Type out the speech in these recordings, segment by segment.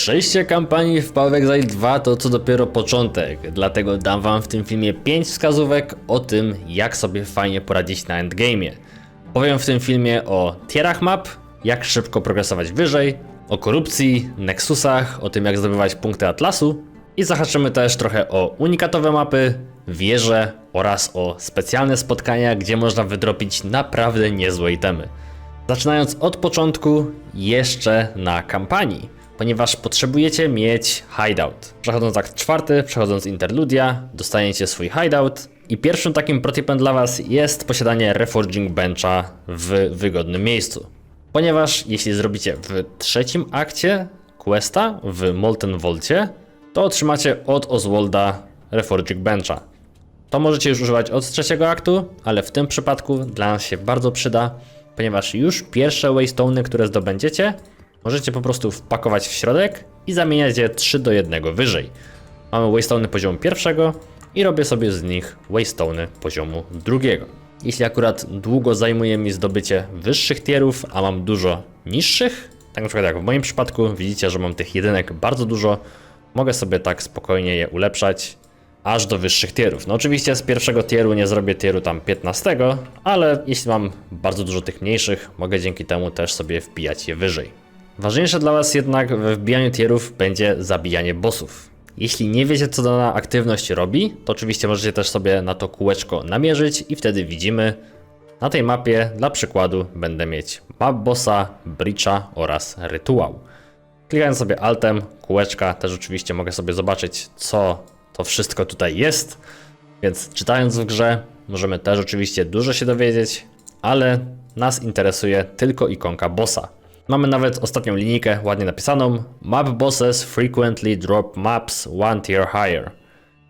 Przejście kampanii w Power Exile 2 to co dopiero początek, dlatego dam wam w tym filmie 5 wskazówek o tym, jak sobie fajnie poradzić na endgame'ie. Powiem w tym filmie o tierach map, jak szybko progresować wyżej, o korupcji, nexusach, o tym jak zdobywać punkty Atlasu i zahaczymy też trochę o unikatowe mapy, wieże oraz o specjalne spotkania, gdzie można wydropić naprawdę niezłe itemy. Zaczynając od początku, jeszcze na kampanii, ponieważ potrzebujecie mieć hideout. Przechodząc akt czwarty, przechodząc interludia, dostaniecie swój hideout i pierwszym takim protipem dla Was jest posiadanie Reforging Bencha w wygodnym miejscu. Ponieważ jeśli zrobicie w trzecim akcie questa w Molten Volcie, to otrzymacie od Oswalda Reforging Bencha. To możecie już używać od trzeciego aktu, ale w tym przypadku dla nas się bardzo przyda, ponieważ już pierwsze waystony, które zdobędziecie, możecie po prostu wpakować w środek i zamieniać je 3 do 1 wyżej. Mamy waystony poziomu pierwszego i robię sobie z nich waystony poziomu drugiego. Jeśli akurat długo zajmuje mi zdobycie wyższych tierów, a mam dużo niższych, tak na przykład jak w moim przypadku, widzicie, że mam tych jedynek bardzo dużo, mogę sobie tak spokojnie je ulepszać aż do wyższych tierów. No oczywiście z pierwszego tieru nie zrobię tieru tam 15, ale jeśli mam bardzo dużo tych mniejszych, mogę dzięki temu też sobie wbijać je wyżej. Ważniejsze dla Was jednak we wbijaniu tierów będzie zabijanie bossów. Jeśli nie wiecie co dana aktywność robi, to oczywiście możecie też sobie na to kółeczko namierzyć i wtedy widzimy na tej mapie dla przykładu będę mieć map bossa, breacha oraz rytuał. Klikając sobie altem, kółeczka, też oczywiście mogę sobie zobaczyć, co to wszystko tutaj jest. Więc czytając w grze, możemy też oczywiście dużo się dowiedzieć, ale nas interesuje tylko ikonka bossa. Mamy nawet ostatnią linijkę ładnie napisaną: Map bosses frequently drop maps one tier higher.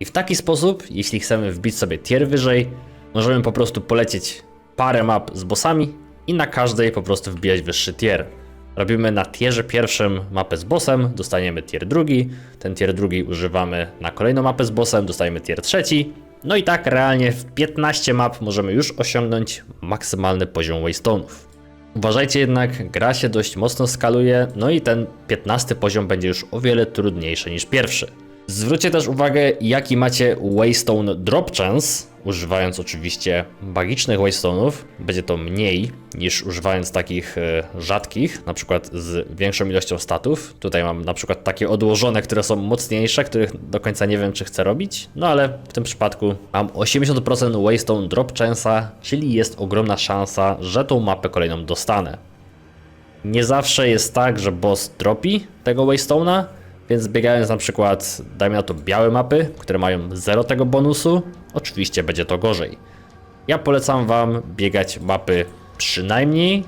I w taki sposób, jeśli chcemy wbić sobie tier wyżej, możemy po prostu polecieć parę map z bossami i na każdej po prostu wbijać wyższy tier. Robimy na tierze pierwszym mapę z bossem, dostaniemy tier drugi, ten tier drugi używamy na kolejną mapę z bossem, dostajemy tier trzeci. No i tak realnie w 15 map możemy już osiągnąć maksymalny poziom waystone'ów. Uważajcie jednak, gra się dość mocno skaluje, no i ten 15 poziom będzie już o wiele trudniejszy niż pierwszy. Zwróćcie też uwagę, jaki macie Waystone Drop Chance, używając oczywiście magicznych Waystone'ów. Będzie to mniej niż używając takich e, rzadkich, na przykład z większą ilością statów. Tutaj mam na przykład takie odłożone, które są mocniejsze, których do końca nie wiem, czy chcę robić. No ale w tym przypadku mam 80% Waystone Drop Chance'a, czyli jest ogromna szansa, że tą mapę kolejną dostanę. Nie zawsze jest tak, że boss dropi tego Waystone'a, więc biegając na przykład, dajmy na to białe mapy, które mają 0 tego bonusu, oczywiście będzie to gorzej. Ja polecam Wam biegać mapy przynajmniej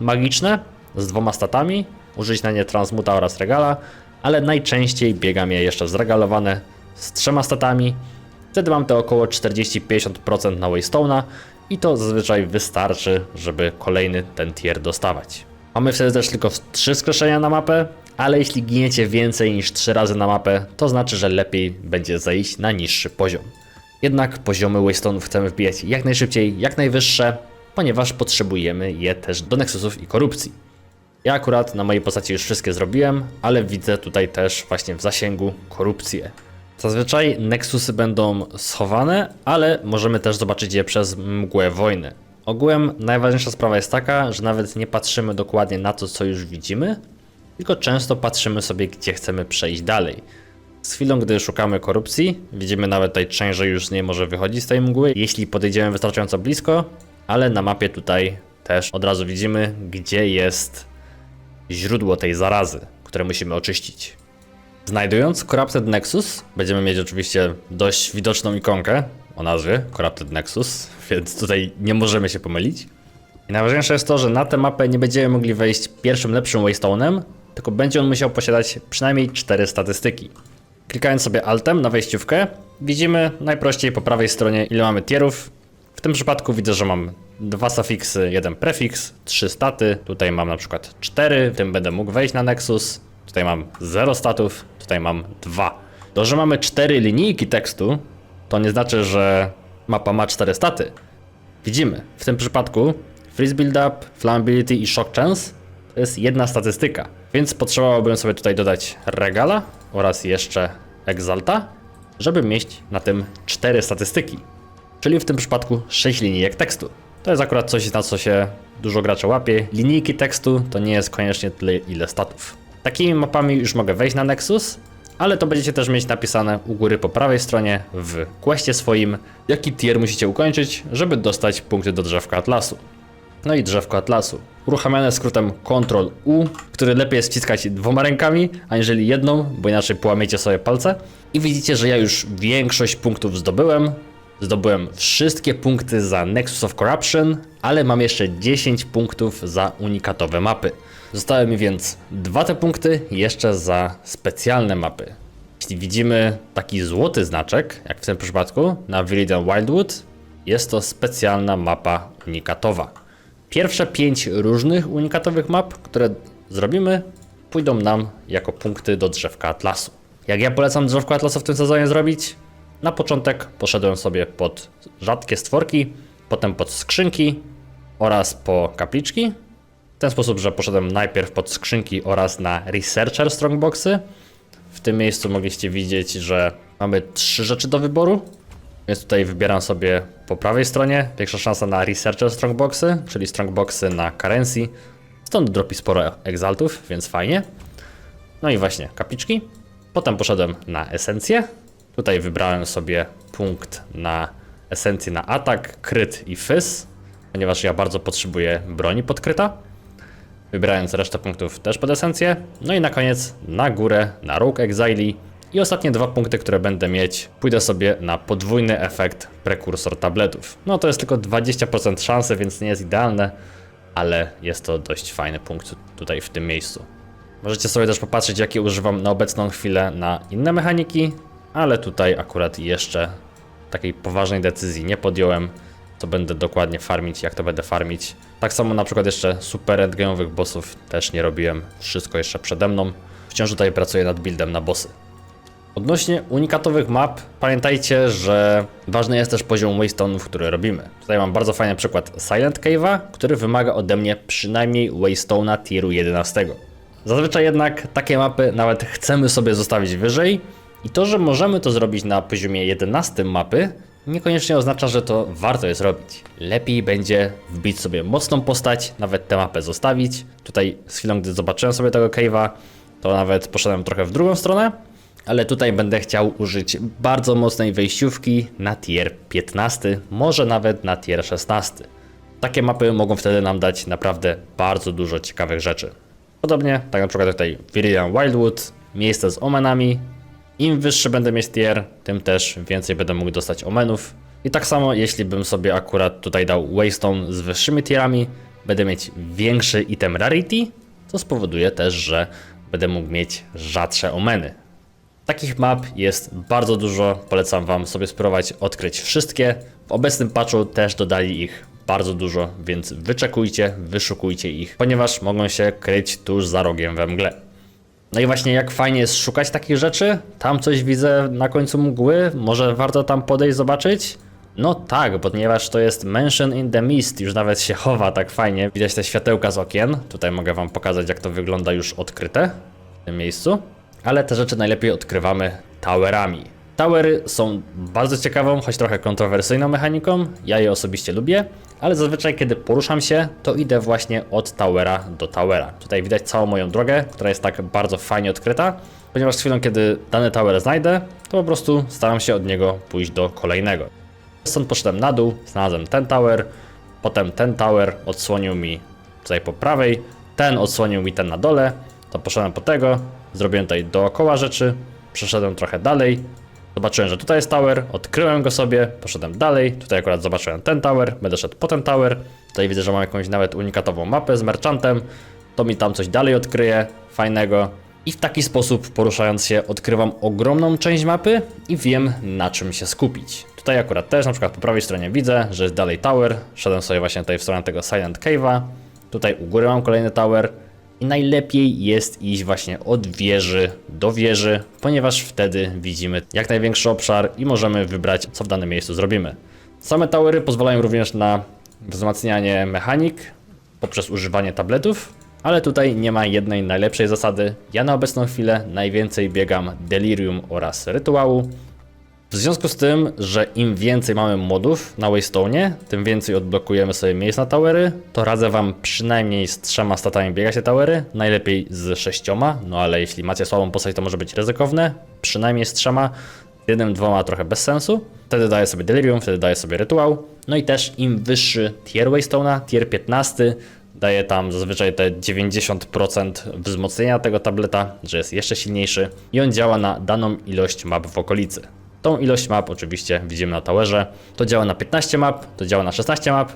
magiczne, z dwoma statami, użyć na nie transmuta oraz regala, ale najczęściej biegam je jeszcze zregalowane z trzema statami. Wtedy mam te około 40-50% na Waystone'a i to zazwyczaj wystarczy, żeby kolejny ten tier dostawać. Mamy wtedy też tylko 3 skreślenia na mapę, ale jeśli giniecie więcej niż 3 razy na mapę, to znaczy, że lepiej będzie zejść na niższy poziom. Jednak poziomy Waystone'ów chcemy wbijać jak najszybciej, jak najwyższe, ponieważ potrzebujemy je też do Nexusów i korupcji. Ja akurat na mojej postaci już wszystkie zrobiłem, ale widzę tutaj też właśnie w zasięgu korupcję. Zazwyczaj Nexusy będą schowane, ale możemy też zobaczyć je przez mgłę wojny. Ogółem najważniejsza sprawa jest taka, że nawet nie patrzymy dokładnie na to, co już widzimy, tylko często patrzymy sobie, gdzie chcemy przejść dalej. Z chwilą, gdy szukamy korupcji, widzimy nawet tutaj część, że już nie może wychodzić z tej mgły, jeśli podejdziemy wystarczająco blisko, ale na mapie tutaj też od razu widzimy, gdzie jest źródło tej zarazy, które musimy oczyścić. Znajdując Corrupted Nexus, będziemy mieć oczywiście dość widoczną ikonkę o nazwie Corrupted Nexus, więc tutaj nie możemy się pomylić. I najważniejsze jest to, że na tę mapę nie będziemy mogli wejść pierwszym lepszym Waystone'em, tylko będzie on musiał posiadać przynajmniej 4 statystyki. Klikając sobie Altem na wejściówkę, widzimy najprościej po prawej stronie ile mamy tierów. W tym przypadku widzę, że mam dwa sufiksy, jeden prefiks, trzy staty. Tutaj mam na przykład 4, w tym będę mógł wejść na Nexus. Tutaj mam 0 statów, tutaj mam 2. To, że mamy 4 linijki tekstu, to nie znaczy, że mapa ma 4 staty. Widzimy, w tym przypadku Freeze Build Up, Flammability i Shock Chance to jest jedna statystyka. Więc potrzebowałbym sobie tutaj dodać regala oraz jeszcze exalta, żeby mieć na tym cztery statystyki. Czyli w tym przypadku 6 linijek tekstu. To jest akurat coś, na co się dużo graczy łapie. Linijki tekstu to nie jest koniecznie tyle, ile statów. Takimi mapami już mogę wejść na Nexus, ale to będziecie też mieć napisane u góry po prawej stronie w questie swoim, jaki tier musicie ukończyć, żeby dostać punkty do drzewka Atlasu. No i drzewko Atlasu. Uruchamiane skrótem Ctrl U, który lepiej jest wciskać dwoma rękami, aniżeli jedną, bo inaczej połamiecie sobie palce. I widzicie, że ja już większość punktów zdobyłem. Zdobyłem wszystkie punkty za Nexus of Corruption, ale mam jeszcze 10 punktów za unikatowe mapy. Zostały mi więc dwa te punkty jeszcze za specjalne mapy. Jeśli widzimy taki złoty znaczek, jak w tym przypadku, na Viridian Wildwood, jest to specjalna mapa unikatowa. Pierwsze pięć różnych unikatowych map, które zrobimy, pójdą nam jako punkty do drzewka Atlasu. Jak ja polecam drzewko Atlasu w tym sezonie zrobić? Na początek poszedłem sobie pod rzadkie stworki, potem pod skrzynki oraz po kapliczki. W ten sposób, że poszedłem najpierw pod skrzynki oraz na Researcher Strongboxy. W tym miejscu mogliście widzieć, że mamy trzy rzeczy do wyboru. Więc tutaj wybieram sobie po prawej stronie większa szansa na Researcher Strongboxy, czyli Strongboxy na currency. Stąd dropi sporo exaltów, więc fajnie. No i właśnie kapliczki. Potem poszedłem na esencję. Tutaj wybrałem sobie punkt na esencję na atak, kryt i fys, ponieważ ja bardzo potrzebuję broni podkryta. Wybierając resztę punktów też pod esencję. No i na koniec na górę, na róg Exile. I ostatnie dwa punkty, które będę mieć, pójdę sobie na podwójny efekt prekursor tabletów. No to jest tylko 20% szansy, więc nie jest idealne, ale jest to dość fajny punkt tutaj w tym miejscu. Możecie sobie też popatrzeć, jakie używam na obecną chwilę na inne mechaniki, ale tutaj akurat jeszcze takiej poważnej decyzji nie podjąłem, co będę dokładnie farmić, jak to będę farmić. Tak samo na przykład jeszcze super endgame'owych bossów też nie robiłem, wszystko jeszcze przede mną. Wciąż tutaj pracuję nad buildem na bossy. Odnośnie unikatowych map, pamiętajcie, że ważny jest też poziom waystone'ów, który robimy. Tutaj mam bardzo fajny przykład Silent Cave'a, który wymaga ode mnie przynajmniej waystone'a tieru 11. Zazwyczaj jednak takie mapy nawet chcemy sobie zostawić wyżej i to, że możemy to zrobić na poziomie 11 mapy, niekoniecznie oznacza, że to warto jest robić. Lepiej będzie wbić sobie mocną postać, nawet tę mapę zostawić. Tutaj z chwilą, gdy zobaczyłem sobie tego cave'a, to nawet poszedłem trochę w drugą stronę, ale tutaj będę chciał użyć bardzo mocnej wejściówki na tier 15, może nawet na tier 16. Takie mapy mogą wtedy nam dać naprawdę bardzo dużo ciekawych rzeczy. Podobnie, tak na przykład tutaj Viridian Wildwood, miejsce z omenami. Im wyższy będę mieć tier, tym też więcej będę mógł dostać omenów. I tak samo, jeśli bym sobie akurat tutaj dał Waystone z wyższymi tierami, będę mieć większy item rarity, co spowoduje też, że będę mógł mieć rzadsze omeny. Takich map jest bardzo dużo, polecam Wam sobie spróbować odkryć wszystkie. W obecnym patchu też dodali ich bardzo dużo, więc wyczekujcie, wyszukujcie ich, ponieważ mogą się kryć tuż za rogiem we mgle. No i właśnie jak fajnie jest szukać takich rzeczy, tam coś widzę na końcu mgły, może warto tam podejść, zobaczyć? No tak, ponieważ to jest Mansion in the Mist, już nawet się chowa tak fajnie, widać te światełka z okien, tutaj mogę Wam pokazać jak to wygląda już odkryte w tym miejscu ale te rzeczy najlepiej odkrywamy towerami. Towery są bardzo ciekawą, choć trochę kontrowersyjną mechaniką. Ja je osobiście lubię, ale zazwyczaj kiedy poruszam się, to idę właśnie od towera do towera. Tutaj widać całą moją drogę, która jest tak bardzo fajnie odkryta, ponieważ chwilą kiedy dany tower znajdę, to po prostu staram się od niego pójść do kolejnego. Stąd poszedłem na dół, znalazłem ten tower, potem ten tower odsłonił mi tutaj po prawej, ten odsłonił mi ten na dole, to poszedłem po tego, zrobiłem tutaj dookoła rzeczy, przeszedłem trochę dalej, zobaczyłem, że tutaj jest tower, odkryłem go sobie, poszedłem dalej, tutaj akurat zobaczyłem ten tower, będę szedł po ten tower, tutaj widzę, że mam jakąś nawet unikatową mapę z merchantem, to mi tam coś dalej odkryje, fajnego. I w taki sposób poruszając się odkrywam ogromną część mapy i wiem na czym się skupić. Tutaj akurat też na przykład po prawej stronie widzę, że jest dalej tower, szedłem sobie właśnie tutaj w stronę tego Silent Cave'a, tutaj u góry mam kolejny tower, i najlepiej jest iść właśnie od wieży do wieży, ponieważ wtedy widzimy jak największy obszar i możemy wybrać, co w danym miejscu zrobimy. Same towery pozwalają również na wzmacnianie mechanik poprzez używanie tabletów. Ale tutaj nie ma jednej najlepszej zasady. Ja na obecną chwilę najwięcej biegam Delirium oraz Rytuału. W związku z tym, że im więcej mamy modów na Waystone, tym więcej odblokujemy sobie miejsc na towery, to radzę wam przynajmniej z trzema statami biegać te towery, najlepiej z sześcioma, no ale jeśli macie słabą postać to może być ryzykowne, przynajmniej z trzema, z jednym, dwoma trochę bez sensu. Wtedy daję sobie Delirium, wtedy daję sobie Rytuał, no i też im wyższy tier Waystone'a, tier 15, daje tam zazwyczaj te 90% wzmocnienia tego tableta, że jest jeszcze silniejszy i on działa na daną ilość map w okolicy. Tą ilość map oczywiście widzimy na towerze. To działa na 15 map, to działa na 16 map.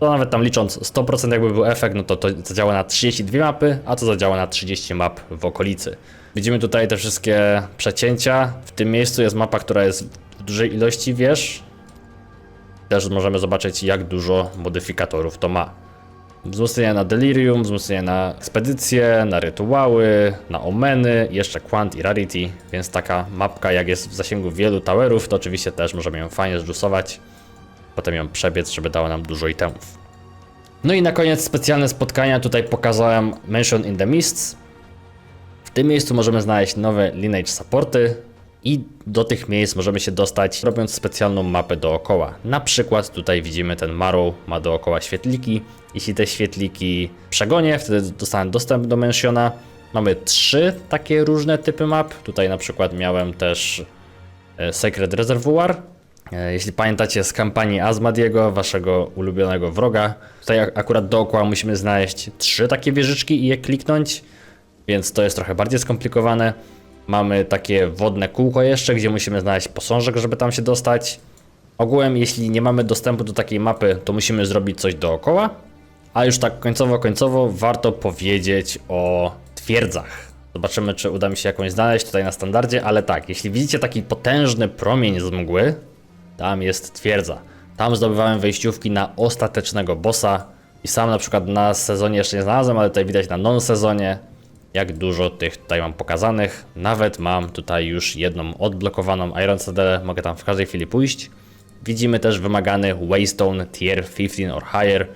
To nawet tam licząc 100% jakby był efekt, no to to działa na 32 mapy, a to zadziała na 30 map w okolicy. Widzimy tutaj te wszystkie przecięcia. W tym miejscu jest mapa, która jest w dużej ilości wież. Też możemy zobaczyć jak dużo modyfikatorów to ma. Wzmocnienia na Delirium, wzmocnienia na ekspedycje, na rytuały, na omeny, jeszcze Quant i Rarity, więc taka mapka jak jest w zasięgu wielu towerów, to oczywiście też możemy ją fajnie zjusować, potem ją przebiec, żeby dała nam dużo itemów. No i na koniec specjalne spotkania, tutaj pokazałem Mention in the Mists. W tym miejscu możemy znaleźć nowe Lineage Supporty i do tych miejsc możemy się dostać robiąc specjalną mapę dookoła. Na przykład tutaj widzimy ten Marrow ma dookoła świetliki. Jeśli te świetliki przegonię, wtedy dostanę dostęp do Mensiona. Mamy trzy takie różne typy map. Tutaj na przykład miałem też e, Sacred Reservoir. E, Jeśli pamiętacie z kampanii Azmadiego, waszego ulubionego wroga, tutaj ak- akurat dookoła musimy znaleźć trzy takie wieżyczki i je kliknąć więc to jest trochę bardziej skomplikowane. Mamy takie wodne kółko jeszcze, gdzie musimy znaleźć posążek, żeby tam się dostać. Ogółem, jeśli nie mamy dostępu do takiej mapy, to musimy zrobić coś dookoła. A już tak końcowo, końcowo warto powiedzieć o twierdzach. Zobaczymy, czy uda mi się jakąś znaleźć tutaj na standardzie, ale tak, jeśli widzicie taki potężny promień z mgły, tam jest twierdza. Tam zdobywałem wejściówki na ostatecznego bossa i sam na przykład na sezonie jeszcze nie znalazłem, ale tutaj widać na non-sezonie jak dużo tych tutaj mam pokazanych. Nawet mam tutaj już jedną odblokowaną Iron Citadel, mogę tam w każdej chwili pójść. Widzimy też wymagany Waystone Tier 15 or higher.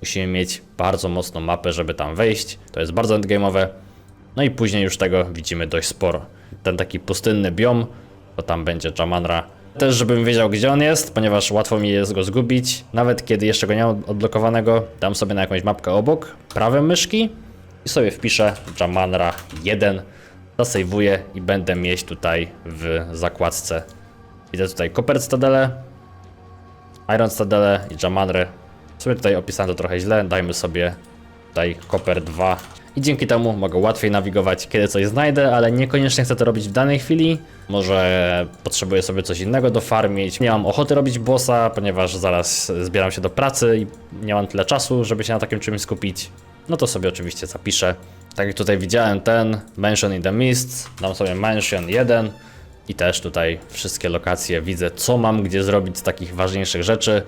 Musimy mieć bardzo mocną mapę, żeby tam wejść. To jest bardzo endgame'owe. No i później już tego widzimy dość sporo. Ten taki pustynny biom, to tam będzie Jamanra. Też żebym wiedział gdzie on jest, ponieważ łatwo mi jest go zgubić. Nawet kiedy jeszcze go nie mam odblokowanego, dam sobie na jakąś mapkę obok, prawem myszki i sobie wpiszę Jamanra 1, zasejwuję i będę mieć tutaj w zakładce. Widzę tutaj Copper Stadele, Iron Stadele i Jamanry. W sumie tutaj opisałem to trochę źle, dajmy sobie tutaj Copper 2 i dzięki temu mogę łatwiej nawigować, kiedy coś znajdę, ale niekoniecznie chcę to robić w danej chwili. Może potrzebuję sobie coś innego dofarmić. Nie mam ochoty robić bossa, ponieważ zaraz zbieram się do pracy i nie mam tyle czasu, żeby się na takim czymś skupić. No to sobie oczywiście zapiszę. Tak jak tutaj widziałem ten Mansion in the Mist, dam sobie Mansion 1 i też tutaj wszystkie lokacje widzę, co mam gdzie zrobić z takich ważniejszych rzeczy.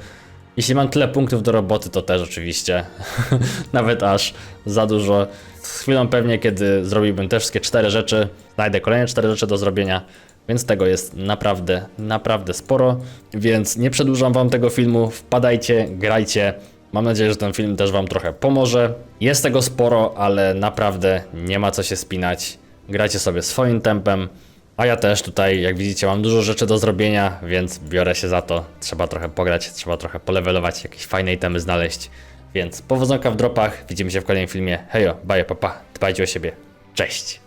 Jeśli mam tyle punktów do roboty, to też oczywiście. Nawet aż za dużo. Z chwilą pewnie, kiedy zrobiłbym te wszystkie cztery rzeczy, znajdę kolejne cztery rzeczy do zrobienia. Więc tego jest naprawdę, naprawdę sporo. Więc nie przedłużam wam tego filmu. Wpadajcie, grajcie. Mam nadzieję, że ten film też wam trochę pomoże. Jest tego sporo, ale naprawdę nie ma co się spinać. Grajcie sobie swoim tempem. A ja też tutaj, jak widzicie, mam dużo rzeczy do zrobienia, więc biorę się za to. Trzeba trochę pograć, trzeba trochę polewelować, jakieś fajne itemy znaleźć. Więc powodzonka w dropach, widzimy się w kolejnym filmie. Hejo, baje, papa, dbajcie o siebie. Cześć!